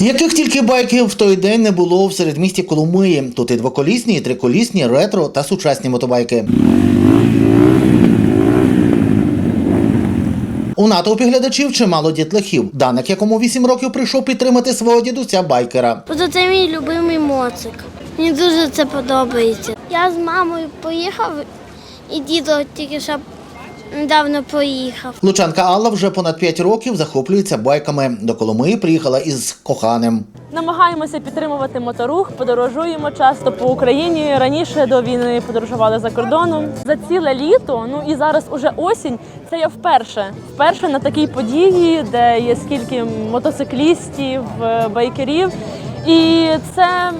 Яких тільки байків в той день не було в середмісті Коломиї. Тут і двоколісні, і триколісні, ретро та сучасні мотобайки. У натовпі глядачів чимало дітлахів. Даник, якому 8 років прийшов підтримати свого дідуся байкера. Це мій любимий моцик. Мені дуже це подобається. Я з мамою поїхав, і дідо тільки що недавно поїхав. Лучанка Алла вже понад 5 років захоплюється байками. До Коломиї приїхала із коханим. Намагаємося підтримувати моторух, подорожуємо часто по Україні. Раніше до війни подорожували за кордоном. За ціле літо, ну і зараз уже осінь. Це я вперше. Вперше на такій події, де є скільки мотоциклістів, е, байкерів. І це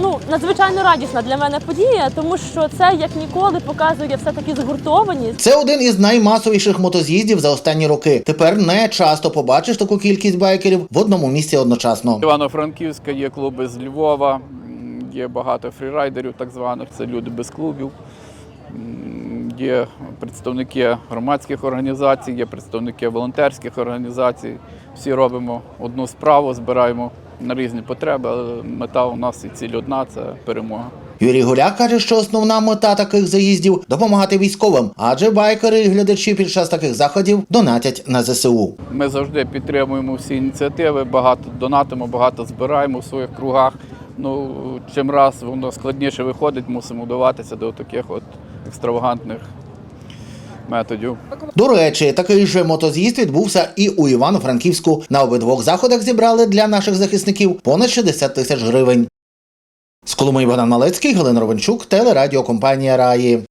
ну надзвичайно радісна для мене подія, тому що це як ніколи показує все таки згуртованість. Це один із наймасовіших мотоз'їздів за останні роки. Тепер не часто побачиш таку кількість байкерів в одному місці одночасно. Івано-Франківська є клуби з Львова, є багато фрірайдерів, так званих, це люди без клубів. Є представники громадських організацій, є представники волонтерських організацій. Всі робимо одну справу, збираємо на різні потреби, але мета у нас і ціль одна це перемога. Юрій Гуляк каже, що основна мета таких заїздів допомагати військовим, адже байкери і глядачі під час таких заходів донатять на ЗСУ. Ми завжди підтримуємо всі ініціативи, багато донатимо, багато збираємо в своїх кругах. Ну, чим раз воно складніше виходить, мусимо вдаватися до таких от екстравагантних методів. До речі, такий же мотоз'їзд відбувся і у Івано-Франківську. На обидвох заходах зібрали для наших захисників понад 60 тисяч гривень. З Коломиї Богдан Малецький, Галина Ровенчук, телерадіокомпанія Раї.